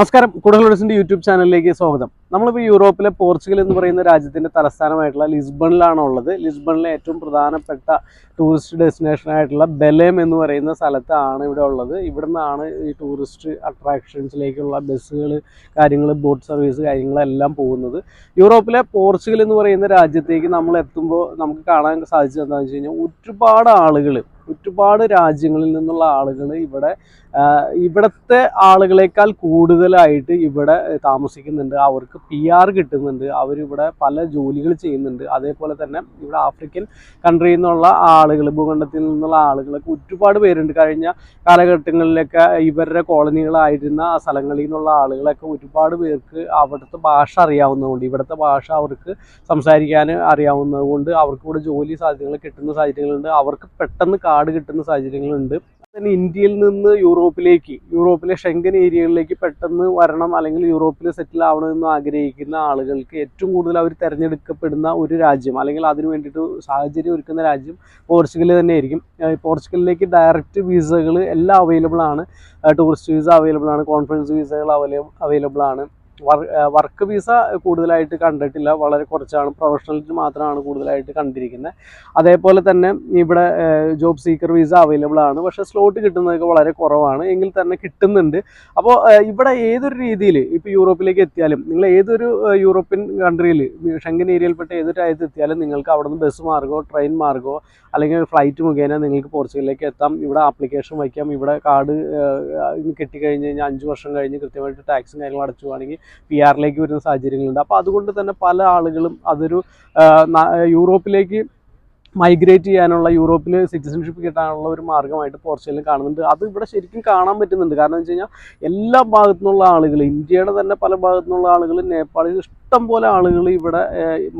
നമസ്കാരം. കൂടുതൽ യൂട്യൂബ് ചാനലിലേക്ക് സ്വാഗതം. നമ്മളിപ്പോൾ യൂറോപ്പിലെ പോർച്ചുഗൽ എന്ന് പറയുന്ന രാജ്യത്തിന്റെ തലസ്ഥാനമായിട്ടുള്ള ലിസ്ബണിലാണ് ഉള്ളത്. ലിസ്ബണിലെ ഏറ്റവും പ്രധാനപ്പെട്ട ടൂറിസ്റ്റ് ഡെസ്റ്റിനേഷൻ ആയിട്ടുള്ള ബെലേം എന്ന് പറയുന്ന സ്ഥലത്താണ് ഇവിടെ ഉള്ളത്. ഇവിടെ നിന്നാണ് ഈ ടൂറിസ്റ്റ് അട്രാക്ഷൻസിലേക്കുള്ള ബസ്സുകൾ കാര്യങ്ങൾ ബോട്ട് സർവീസ് കാര്യങ്ങളെല്ലാം പോകുന്നത്. യൂറോപ്പിലെ പോർച്ചുഗൽ എന്ന് പറയുന്ന രാജ്യത്തേക്ക് നമ്മൾ എത്തുമ്പോൾ നമുക്ക് കാണാൻ സാധിച്ചത് എന്താണെന്ന് വെച്ച് കഴിഞ്ഞാൽ ഒരുപാട് ആളുകൾ ഒരുപാട് രാജ്യങ്ങളിൽ നിന്നുള്ള ആളുകൾ ഇവിടെ ഇവിടുത്തെ ആളുകളെക്കാൾ കൂടുതലായിട്ട് ഇവിടെ താമസിക്കുന്നുണ്ട്. അവർക്ക് പി ആർ കിട്ടുന്നുണ്ട്. അവരിവിടെ പല ജോലികൾ ചെയ്യുന്നുണ്ട്. അതേപോലെ തന്നെ ഇവിടെ ആഫ്രിക്കൻ കൺട്രിയിൽ നിന്നുള്ള ആളുകൾ ഭൂഖണ്ഡത്തിൽ നിന്നുള്ള ആളുകളൊക്കെ ഒരുപാട് പേരുണ്ട്. കഴിഞ്ഞ കാലഘട്ടങ്ങളിലൊക്കെ ഇവരുടെ കോളനികളായിരുന്ന സ്ഥലങ്ങളിൽ നിന്നുള്ള ആളുകളൊക്കെ ഒരുപാട് പേർക്ക് അവിടുത്തെ ഭാഷ അറിയാവുന്നതുകൊണ്ട് ഇവിടുത്തെ ഭാഷ അവർക്ക് സംസാരിക്കാൻ അറിയാവുന്നതുകൊണ്ട് അവർക്ക് ഇവിടെ ജോലി സാധ്യതകൾ കിട്ടുന്ന സാഹചര്യങ്ങളുണ്ട് അവർക്ക് പെട്ടെന്ന് കാർഡ് കിട്ടുന്ന സാഹചര്യങ്ങളുണ്ട്. തന്നെ ഇന്ത്യയിൽ നിന്ന് യൂറോപ്പിലേക്ക് യൂറോപ്പിലെ ഷെങ്കൻ ഏരിയകളിലേക്ക് പെട്ടെന്ന് വരണം അല്ലെങ്കിൽ യൂറോപ്പിൽ സെറ്റിൽ ആവണമെന്ന് ആഗ്രഹിക്കുന്ന ആളുകൾക്ക് ഏറ്റവും കൂടുതൽ അവർ തിരഞ്ഞെടുക്കപ്പെടുന്ന ഒരു രാജ്യം അല്ലെങ്കിൽ അതിന് വേണ്ടിയിട്ട് സാഹചര്യം ഒരുക്കുന്ന രാജ്യം പോർച്ചുഗൽ തന്നെ ആയിരിക്കും. പോർച്ചുഗലിലേക്ക് ഡയറക്റ്റ് വിസകൾ എല്ലാം അവൈലബിൾ ആണ്. ടൂറിസ്റ്റ് വിസ അവൈലബിൾ ആണ് കോൺഫറൻസ് വിസകൾ അവൈലബിൾ ആണ്. വർക്ക് വിസ കൂടുതലായിട്ട് കണ്ടിട്ടില്ല. വളരെ കുറച്ചാണ്. പ്രൊഫഷണലിന് മാത്രമാണ് കൂടുതലായിട്ട് കണ്ടിരിക്കുന്നത്. അതേപോലെ തന്നെ ഇവിടെ ജോബ് സീക്കർ വിസ അവൈലബിൾ ആണ്. പക്ഷേ സ്ലോട്ട് കിട്ടുന്നതൊക്കെ വളരെ കുറവാണ്. എങ്കിൽ തന്നെ കിട്ടുന്നുണ്ട്. അപ്പോൾ ഇവിടെ ഏതൊരു രീതിയിൽ ഇപ്പോൾ യൂറോപ്പിലേക്ക് എത്തിയാലും നിങ്ങൾ ഏതൊരു യൂറോപ്യൻ കൺട്രിയിൽ ഷെങ്കൻ ഏരിയയിൽപ്പെട്ട ഏതൊരു രാജ്യത്ത് എത്തിയാലും നിങ്ങൾക്ക് അവിടെ നിന്ന് ബസ് മാർഗോ ട്രെയിൻ മാർഗോ അല്ലെങ്കിൽ ഫ്ലൈറ്റ് മുഖേന നിങ്ങൾക്ക് പോർച്ചുഗലിലേക്ക് എത്താം. ഇവിടെ ആപ്ലിക്കേഷൻ വയ്ക്കാം. ഇവിടെ കാർഡ് കിട്ടിക്കഴിഞ്ഞ് കഴിഞ്ഞാൽ അഞ്ച് വർഷം കഴിഞ്ഞ് കൃത്യമായിട്ട് ടാക്സും കാര്യങ്ങളും അടച്ചു പോവുകയാണെങ്കിൽ പി ആറിലേക്ക് വരുന്ന സാഹചര്യങ്ങളുണ്ട്. അപ്പോൾ അതുകൊണ്ട് തന്നെ പല ആളുകളും അതൊരു യൂറോപ്പിലേക്ക് മൈഗ്രേറ്റ് ചെയ്യാനുള്ള യൂറോപ്പിൽ സിറ്റിസൺഷിപ്പ് കിട്ടാനുള്ള ഒരു മാർഗമായിട്ട് പോർച്ചുഗലിൽ കാണുന്നുണ്ട്. അത് ഇവിടെ ശരിക്കും കാണാൻ പറ്റുന്നുണ്ട്. കാരണം എന്ന് വെച്ച് കഴിഞ്ഞാൽ എല്ലാ ഭാഗത്തു നിന്നുള്ള ആളുകൾ ഇന്ത്യയുടെ തന്നെ പല ഭാഗത്തു നിന്നുള്ള ആളുകൾ നേപ്പാളിൽ ഇഷ്ടം പോലെ ആളുകൾ ഇവിടെ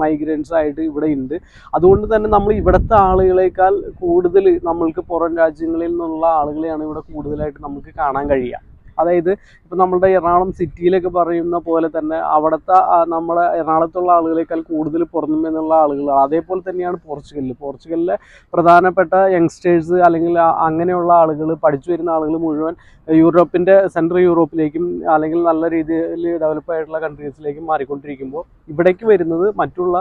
മൈഗ്രൻസ് ആയിട്ട് ഇവിടെ ഉണ്ട് അതുകൊണ്ട് തന്നെ നമ്മൾ ഇവിടുത്തെ ആളുകളെക്കാൾ കൂടുതൽ നമ്മൾക്ക് പുറം രാജ്യങ്ങളിൽ നിന്നുള്ള ആളുകളെയാണ് ഇവിടെ കൂടുതലായിട്ട് നമുക്ക് കാണാൻ കഴിയുക. അതായത് ഇപ്പം നമ്മളുടെ എറണാകുളം സിറ്റിയിലൊക്കെ പറയുന്ന പോലെ തന്നെ അവിടുത്തെ നമ്മളെ എറണാകുളത്തുള്ള ആളുകളേക്കാൾ കൂടുതൽ പുറന്നുമെന്നുള്ള നിന്നുള്ള അതേപോലെ തന്നെയാണ് പോർച്ചുഗലിൽ പോർച്ചുഗലിലെ പ്രധാനപ്പെട്ട യങ്സ്റ്റേഴ്സ് അല്ലെങ്കിൽ അങ്ങനെയുള്ള ആളുകൾ പഠിച്ചു വരുന്ന ആളുകൾ മുഴുവൻ യൂറോപ്പിന്റെ സെൻട്രൽ യൂറോപ്പിലേക്കും അല്ലെങ്കിൽ നല്ല രീതിയിൽ ഡെവലപ്പ് ആയിട്ടുള്ള കൺട്രീസിലേക്കും മാറിക്കൊണ്ടിരിക്കുമ്പോൾ ഇവിടേക്ക് വരുന്നത് മറ്റുള്ള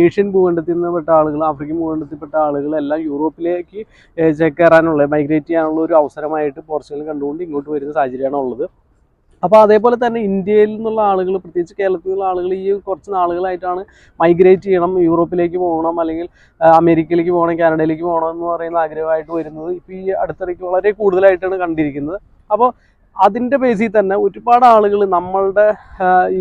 ഏഷ്യൻ ഭൂഖണ്ഡത്തിൽ നിന്നുപെട്ട ആളുകൾ ആഫ്രിക്കൻ ഭൂഖണ്ഡത്തിൽപ്പെട്ട ആളുകൾ എല്ലാം യൂറോപ്പിലേക്ക് ചേക്കേറാനുള്ള മൈഗ്രേറ്റ് ചെയ്യാനുള്ള ഒരു അവസരമായിട്ട് പോർച്ചുഗൽ കണ്ടുകൊണ്ട് ഇങ്ങോട്ട് വരുന്ന സാഹചര്യമാണ് ഉള്ളത്. അപ്പോൾ അതേപോലെ തന്നെ ഇന്ത്യയിൽ നിന്നുള്ള ആളുകൾ പ്രത്യേകിച്ച് കേരളത്തിൽ നിന്നുള്ള ആളുകൾ ഈ കുറച്ച് നാളുകളായിട്ടാണ് മൈഗ്രേറ്റ് ചെയ്യണം യൂറോപ്പിലേക്ക് പോകണം അല്ലെങ്കിൽ അമേരിക്കയിലേക്ക് പോകണം കാനഡയിലേക്ക് പോകണം എന്ന് പറയുന്ന ആഗ്രഹമായിട്ട് വരുന്നത്. ഇപ്പോൾ ഈ അടുത്തിടയ്ക്ക് വളരെ കൂടുതലായിട്ടാണ് കണ്ടിരിക്കുന്നത്. അപ്പോൾ അതിന്റെ ബേസിൽ തന്നെ ഒരുപാട് ആളുകൾ നമ്മളുടെ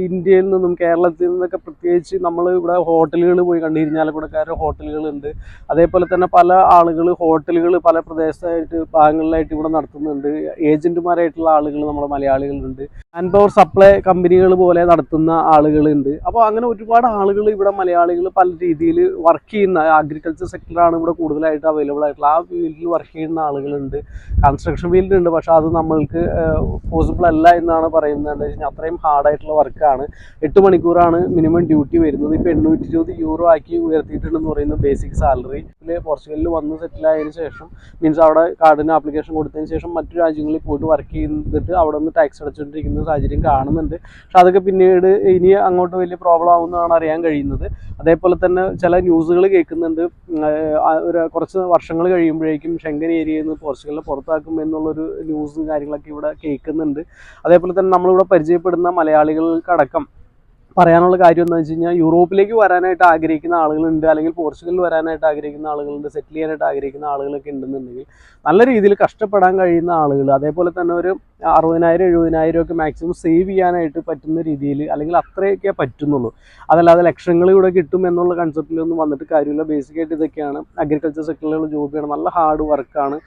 ഇന്ത്യയിൽ നിന്നും കേരളത്തിൽ നിന്നൊക്കെ പ്രത്യേകിച്ച് നമ്മൾ ഇവിടെ ഹോട്ടലുകൾ പോയി കണ്ടു ഇരിഞ്ഞാലക്കുടക്കാരുടെ ഹോട്ടലുകളുണ്ട് അതേപോലെ തന്നെ പല ആളുകൾ ഹോട്ടലുകൾ പല പ്രദേശത്തായിട്ട് ഭാഗങ്ങളിലായിട്ട് ഇവിടെ നടത്തുന്നുണ്ട്. ഏജന്റുമാരായിട്ടുള്ള ആളുകൾ നമ്മുടെ മലയാളികളുണ്ട്. മാൻ പവർ സപ്ലൈ കമ്പനികൾ പോലെ നടത്തുന്ന ആളുകളുണ്ട് അപ്പോൾ അങ്ങനെ ഒരുപാട് ആളുകൾ ഇവിടെ മലയാളികൾ പല രീതിയിൽ വർക്ക് ചെയ്യുന്ന അഗ്രികൾച്ചർ സെക്ടറാണ് ഇവിടെ കൂടുതലായിട്ട് അവൈലബിൾ ആയിട്ടുള്ള. ആ ഫീൽഡിൽ വർക്ക് ചെയ്യുന്ന ആളുകളുണ്ട് കൺസ്ട്രക്ഷൻ ഫീൽഡുണ്ട് പക്ഷേ അത് നമ്മൾക്ക് പോസിബിൾ അല്ല എന്നാണ് പറയുന്നത്. എന്താ വെച്ചാൽ അത്രയും ഹാർഡായിട്ടുള്ള വർക്കാണ് എട്ട് മണിക്കൂറാണ് മിനിമം ഡ്യൂട്ടി വരുന്നത്. ഇപ്പോൾ എണ്ണൂറ്റി ഇരുപത് യൂറോ ആക്കി ഉയർത്തിയിട്ടുണ്ടെന്ന് പറയുന്നത് ബേസിക് സാലറി പിന്നെ പോർച്ചുഗലിൽ വന്ന് സെറ്റിൽ ആയതിനു ശേഷം മീൻസ് അവിടെ കാർഡിന് ആപ്ലിക്കേഷൻ കൊടുത്തതിന് ശേഷം മറ്റു രാജ്യങ്ങളിൽ പോയിട്ട് വർക്ക് ചെയ്തിട്ട് അവിടെ നിന്ന് ടാക്സ് അടച്ചുകൊണ്ടിരിക്കുന്ന സാഹചര്യം കാണുന്നുണ്ട്. പക്ഷെ അതൊക്കെ പിന്നീട് ഇനി അങ്ങോട്ട് വലിയ പ്രോബ്ലം ആവുമെന്നാണ് അറിയാൻ കഴിയുന്നത്. അതേപോലെ തന്നെ ചില ന്യൂസുകൾ കേൾക്കുന്നുണ്ട്. ഒരു കുറച്ച് വർഷങ്ങൾ കഴിയുമ്പോഴേക്കും ഷെങ്കൻ ഏരിയയിൽ നിന്ന് പോർച്ചുഗലിനെ പുറത്താക്കും എന്നുള്ളൊരു ന്യൂസും കാര്യങ്ങളൊക്കെ ഇവിടെ കേൾക്കുന്നുണ്ട്. അതേപോലെ തന്നെ നമ്മളിവിടെ പരിചയപ്പെടുന്ന മലയാളികൾക്കടക്കം പറയാനുള്ള കാര്യം എന്താണെന്ന് വെച്ച് കഴിഞ്ഞാൽ യൂറോപ്പിലേക്ക് വരാനായിട്ട് ആഗ്രഹിക്കുന്ന ആളുകളുണ്ട് അല്ലെങ്കിൽ പോർച്ചുഗലിൽ വരാനായിട്ട് ആഗ്രഹിക്കുന്ന ആളുകളുണ്ട് സെറ്റിൽ ചെയ്യാനായിട്ട് ആഗ്രഹിക്കുന്ന ആളുകളൊക്കെ ഉണ്ടെന്നുണ്ടെങ്കിൽ നല്ല രീതിയിൽ കഷ്ടപ്പെടാൻ കഴിയുന്ന ആളുകൾ അതേപോലെ തന്നെ ഒരു അറുപതിനായിരം എഴുപതിനായിരം ഒക്കെ മാക്സിമം സേവ് ചെയ്യാനായിട്ട് പറ്റുന്ന രീതിയിൽ അല്ലെങ്കിൽ അത്രയൊക്കെ പറ്റുന്നുള്ളൂ. അതല്ലാതെ ലക്ഷങ്ങൾ ഇവിടെ കിട്ടും എന്നുള്ള കൺസെപ്റ്റിലൊന്നും വന്നിട്ട് കാര്യമില്ല. ബേസിക് ആയിട്ട് ഇതൊക്കെയാണ്. അഗ്രികൾച്ചർ സെക്ടറിലുള്ള ജോബിയാണ് നല്ല ഹാർഡ് വർക്കാണ്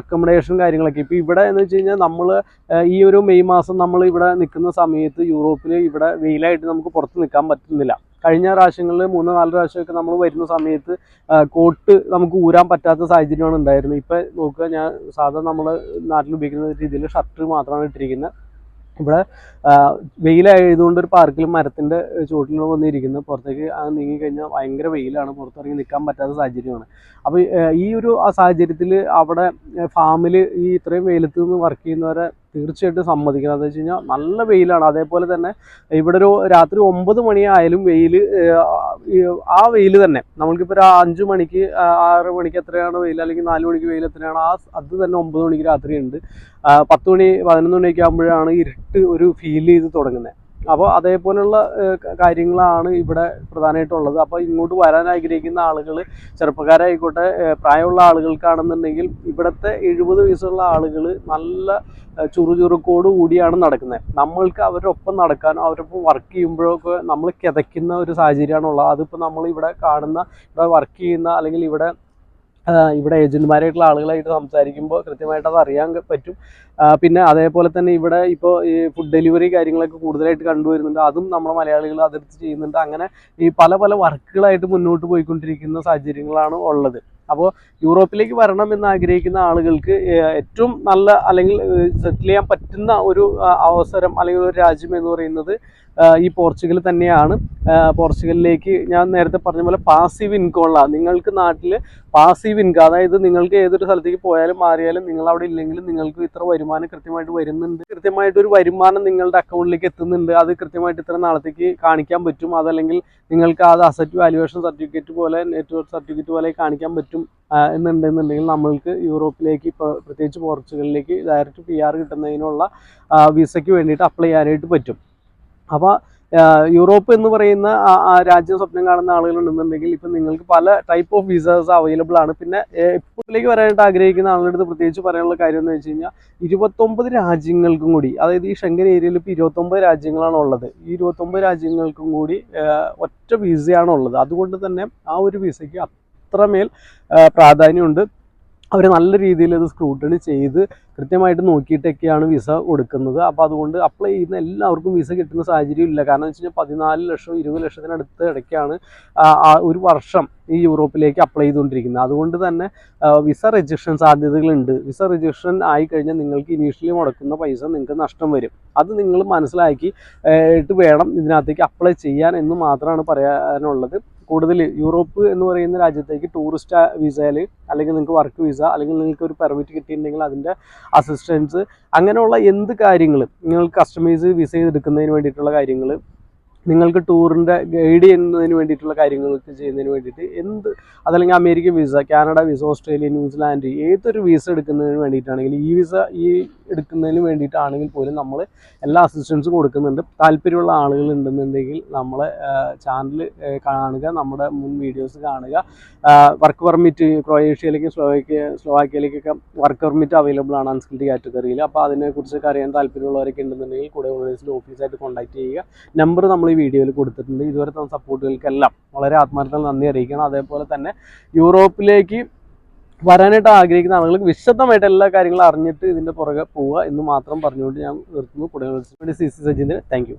അക്കോമഡേഷൻ കാര്യങ്ങളൊക്കെ. ഇപ്പോൾ ഇവിടെ എന്ന് വെച്ച് കഴിഞ്ഞാൽ നമ്മൾ ഈ ഒരു മെയ് മാസം നമ്മൾ ഇവിടെ നിൽക്കുന്ന സമയത്ത് യൂറോപ്പിൽ ഇവിടെ വെയിലായിട്ട് നമുക്ക് പുറത്ത് നിൽക്കാൻ പറ്റുന്നില്ല. കഴിഞ്ഞ പ്രാവശ്യങ്ങളിൽ മൂന്ന് നാല് പ്രാവശ്യമൊക്കെ നമ്മൾ വരുന്ന സമയത്ത് കോട്ട് നമുക്ക് ഊരാൻ പറ്റാത്ത സാഹചര്യമാണ് ഉണ്ടായിരുന്നത്. ഇപ്പം നോക്കുക ഞാൻ സാധാരണ നമ്മൾ നാട്ടിൽ ഉപയോഗിക്കുന്ന രീതിയിൽ ഷർട്ട് മാത്രമാണ് ഇട്ടിരിക്കുന്നത്. ഇവിടെ വെയിലായതുകൊണ്ട് ഒരു പാർക്കിൽ മരത്തിന്റെ ചുവട്ടിൽ വന്നിരിക്കുന്നത് പുറത്തേക്ക് ആ നീങ്ങിക്കഴിഞ്ഞാൽ ഭയങ്കര വെയിലാണ്. പുറത്തിറങ്ങി നിൽക്കാൻ പറ്റാത്ത സാഹചര്യമാണ്. അപ്പോൾ ഈ ഒരു സാഹചര്യത്തിൽ അവിടെ ഫാമിൽ ഈ ഇത്രയും വെയിലത്ത് നിന്ന് വർക്ക് ചെയ്യുന്നവരെ തീർച്ചയായിട്ടും സമ്മതിക്കണം. എന്ന് വെച്ച് കഴിഞ്ഞാൽ നല്ല വെയിലാണ്. അതേപോലെ തന്നെ ഇവിടെ ഒരു രാത്രി ഒമ്പത് മണിയായാലും വെയിൽ ആ വെയിൽ തന്നെ. നമ്മൾക്കിപ്പോൾ ഒരു അഞ്ച് മണിക്ക് ആറ് മണിക്ക് എത്രയാണ് വെയിൽ അല്ലെങ്കിൽ നാല് മണിക്ക് വെയിൽ എത്രയാണ് ആ അത് തന്നെ ഒമ്പത് മണിക്ക് രാത്രി ഉണ്ട്. പത്ത് മണി പതിനൊന്ന് മണിയൊക്കെ ആകുമ്പോഴാണ് ഇരുട്ട് ഒരു ഫീൽ ചെയ്ത് തുടങ്ങുന്നത് അപ്പോൾ അതേപോലെയുള്ള കാര്യങ്ങളാണ് ഇവിടെ പ്രധാനമായിട്ടുള്ളത്. അപ്പോൾ ഇങ്ങോട്ട് വരാൻ ആഗ്രഹിക്കുന്ന ആളുകൾ ചെറുപ്പക്കാരായിക്കോട്ടെ പ്രായമുള്ള ആളുകൾക്കാണെന്നുണ്ടെങ്കിൽ ഇവിടുത്തെ എഴുപത് വയസ്സുള്ള ആളുകൾ നല്ല ചുറുചുറുക്കോട് കൂടിയാണ് നടക്കുന്നത് നമ്മൾക്ക് അവരുടെ ഒപ്പം നടക്കാനോ അവരൊപ്പം വർക്ക് ചെയ്യുമ്പോഴൊക്കെ നമ്മൾ കിതയ്ക്കുന്ന ഒരു സാഹചര്യമാണുള്ളത്. അതിപ്പോൾ നമ്മൾ ഇവിടെ കാണുന്ന ഇവിടെ വർക്ക് ചെയ്യുന്ന അല്ലെങ്കിൽ ഇവിടെ ഇവിടെ ഏജന്റുമാരായിട്ടുള്ള ആളുകളായിട്ട് സംസാരിക്കുമ്പോൾ കൃത്യമായിട്ട് അത് അറിയാൻ പറ്റും. പിന്നെ അതേപോലെ തന്നെ ഇവിടെ ഇപ്പോൾ ഈ ഫുഡ് ഡെലിവറി കാര്യങ്ങളൊക്കെ കൂടുതലായിട്ട് കണ്ടുവരുന്നുണ്ട്. അതും നമ്മുടെ മലയാളികൾ അതിർത്തി ചെയ്യുന്നുണ്ട്. അങ്ങനെ ഈ പല പല വർക്കുകളായിട്ട് മുന്നോട്ട് പോയിക്കൊണ്ടിരിക്കുന്ന സാഹചര്യങ്ങളാണ് ഉള്ളത്. അപ്പോൾ യൂറോപ്പിലേക്ക് വരണം എന്ന് ആഗ്രഹിക്കുന്ന ആളുകൾക്ക് ഏറ്റവും നല്ല അല്ലെങ്കിൽ സെറ്റിൽ ചെയ്യാൻ പറ്റുന്ന ഒരു അവസരം അല്ലെങ്കിൽ ഒരു രാജ്യം എന്ന് പറയുന്നത് ഈ പോർച്ചുഗൽ തന്നെയാണ്. പോർച്ചുഗലിലേക്ക് ഞാൻ നേരത്തെ പറഞ്ഞ പോലെ പാസീവ് ഇൻകോളാണ് നിങ്ങൾക്ക് നാട്ടിൽ പാസീവ് ഇൻകം അതായത് നിങ്ങൾക്ക് ഏതൊരു സ്ഥലത്തേക്ക് പോയാലും മാറിയാലും നിങ്ങൾ അവിടെ ഇല്ലെങ്കിലും നിങ്ങൾക്ക് ഇത്ര വരുമാനം കൃത്യമായിട്ട് വരുന്നുണ്ട്. കൃത്യമായിട്ട് ഒരു വരുമാനം നിങ്ങളുടെ അക്കൗണ്ടിലേക്ക് എത്തുന്നുണ്ട്. അത് കൃത്യമായിട്ട് ഇത്ര നാളത്തേക്ക് കാണിക്കാൻ പറ്റും. അതല്ലെങ്കിൽ നിങ്ങൾക്ക് അത് അസറ്റ് വാല്യുവേഷൻ സർട്ടിഫിക്കറ്റ് പോലെ നെറ്റ്വർക്ക് സർട്ടിഫിക്കറ്റ് പോലെ കാണിക്കാൻ പറ്റും എന്നുണ്ടെന്നുണ്ടെങ്കിൽ നമ്മൾക്ക് യൂറോപ്പിലേക്ക് ഇപ്പോൾ പ്രത്യേകിച്ച് പോർച്ചുഗലിലേക്ക് ഡയറക്റ്റ് പി ആർ കിട്ടുന്നതിനുള്ള വിസയ്ക്ക് വേണ്ടിയിട്ട് അപ്ലൈ ചെയ്യാനായിട്ട് പറ്റും. അപ്പോൾ യൂറോപ്പ് എന്ന് പറയുന്ന രാജ്യം സ്വപ്നം കാണുന്ന ആളുകളുണ്ടെന്നുണ്ടെങ്കിൽ ഇപ്പം നിങ്ങൾക്ക് പല ടൈപ്പ് ഓഫ് വിസേഴ്സ് അവൈലബിൾ ആണ്. പിന്നെ ഇപ്പോഴേക്ക് വരാനായിട്ട് ആഗ്രഹിക്കുന്ന ആളുടെ പ്രത്യേകിച്ച് പറയാനുള്ള കാര്യം എന്ന് വെച്ച് കഴിഞ്ഞാൽ ഇരുപത്തൊമ്പത് രാജ്യങ്ങൾക്കും കൂടി അതായത് ഈ ഷെങ്കൻ ഏരിയയിൽ ഇപ്പോൾ ഇരുപത്തൊമ്പത് രാജ്യങ്ങളാണ് ഉള്ളത്. ഈ ഇരുപത്തൊമ്പത് രാജ്യങ്ങൾക്കും കൂടി ഒറ്റ വിസയാണ് ഉള്ളത്. അതുകൊണ്ട് തന്നെ ആ ഒരു വിസയ്ക്ക് അത്രമേൽ പ്രാധാന്യമുണ്ട്. അവർ നല്ല രീതിയിൽ അത് സ്ക്രൂട്ടണി ചെയ്ത് കൃത്യമായിട്ട് നോക്കിയിട്ടൊക്കെയാണ് വിസ കൊടുക്കുന്നത്. അപ്പോൾ അതുകൊണ്ട് അപ്ലൈ ചെയ്യുന്ന എല്ലാവർക്കും വിസ കിട്ടുന്ന സാഹചര്യം ഇല്ല. കാരണം വെച്ച് കഴിഞ്ഞാൽ പതിനാല് ലക്ഷം ഇരുപത് ലക്ഷത്തിനടുത്ത് ഇടയ്ക്കാണ് ഒരു വർഷം ഈ യൂറോപ്പിലേക്ക് അപ്ലൈ ചെയ്തുകൊണ്ടിരിക്കുന്നത്. അതുകൊണ്ട് തന്നെ വിസ രജിസ്ട്രേഷൻ സാധ്യതകളുണ്ട്. വിസ രജിസ്ട്രേഷൻ ആയി കഴിഞ്ഞാൽ നിങ്ങൾക്ക് ഇനീഷ്യലി മുടക്കുന്ന പൈസ നിങ്ങൾക്ക് നഷ്ടം വരും. അത് നിങ്ങൾ മനസ്സിലാക്കി വേണം ഇതിനകത്തേക്ക് അപ്ലൈ ചെയ്യാൻ എന്ന് മാത്രമാണ് പറയാനുള്ളത്. കൂടുതൽ യൂറോപ്പ് എന്ന് പറയുന്ന രാജ്യത്തേക്ക് ടൂറിസ്റ്റ് വിസയിൽ അല്ലെങ്കിൽ നിങ്ങൾക്ക് വർക്ക് വിസ അല്ലെങ്കിൽ നിങ്ങൾക്ക് ഒരു പെർമിറ്റ് കിട്ടിയിട്ടുണ്ടെങ്കിൽ അതിന്റെ അസിസ്റ്റൻസ് അങ്ങനെയുള്ള എന്ത് കാര്യങ്ങളും നിങ്ങൾ കസ്റ്റമൈസ് വിസ ചെയ്തെടുക്കുന്നതിന് വേണ്ടിയിട്ടുള്ള കാര്യങ്ങൾ നിങ്ങൾക്ക് ടൂറിന്റെ ഗൈഡ് ചെയ്യുന്നതിന് വേണ്ടിയിട്ടുള്ള കാര്യങ്ങളൊക്കെ ചെയ്യുന്നതിന് വേണ്ടിയിട്ട് എന്ത് അതല്ലെങ്കിൽ American visa Canada visa Australia New Zealand ഏതൊരു വിസ എടുക്കുന്നതിന് വേണ്ടിയിട്ടാണെങ്കിൽ ഈ വിസ ഈ എടുക്കുന്നതിന് വേണ്ടിയിട്ടാണെങ്കിൽ പോലും നമ്മൾ എല്ലാ അസിസ്റ്റൻസും കൊടുക്കുന്നുണ്ട്. താല്പര്യമുള്ള ആളുകൾ ഉണ്ടെന്നുണ്ടെങ്കിൽ നമ്മളെ ചാനൽ കാണുക നമ്മുടെ മുൻ വീഡിയോസ് കാണുക. വർക്ക് പെർമിറ്റ് ക്രൊയേഷ്യയിലേക്കും സ്ലോവാക്യ സ്ലോവാക്യയിലേക്കൊക്കെ വർക്ക് പെർമിറ്റ് അവൈലബിൾ ആണ് അൺസ്കിൽഡ് കാറ്റഗറിയിൽ അപ്പോൾ അതിനെക്കുറിച്ചൊക്കെ അറിയാൻ താല്പര്യമുള്ളവരൊക്കെ ഉണ്ടെന്നുണ്ടെങ്കിൽ കൂടെ ഓഫീസായിട്ട് കോൺടാക്ട് ചെയ്യുക. നമ്പർ നമ്മൾ ഈ വീഡിയോയിൽ കൊടുത്തിട്ടുണ്ട്. ഇതുവരെ തന്ന സപ്പോർട്ടുകൾക്കെല്ലാം വളരെ ആത്മാർത്ഥം നന്ദി അറിയിക്കണം. അതേപോലെ തന്നെ യൂറോപ്പിലേക്ക് വരാനായിട്ട് ആഗ്രഹിക്കുന്ന ആളുകൾക്ക് വിശദമായിട്ട് എല്ലാ കാര്യങ്ങളും അറിഞ്ഞിട്ട് ഇതിന്റെ പുറകെ പോവുക എന്ന് മാത്രം പറഞ്ഞുകൊണ്ട് ഞാൻ നിർത്തുന്നു. കൂടെ university C C Sajeendran thank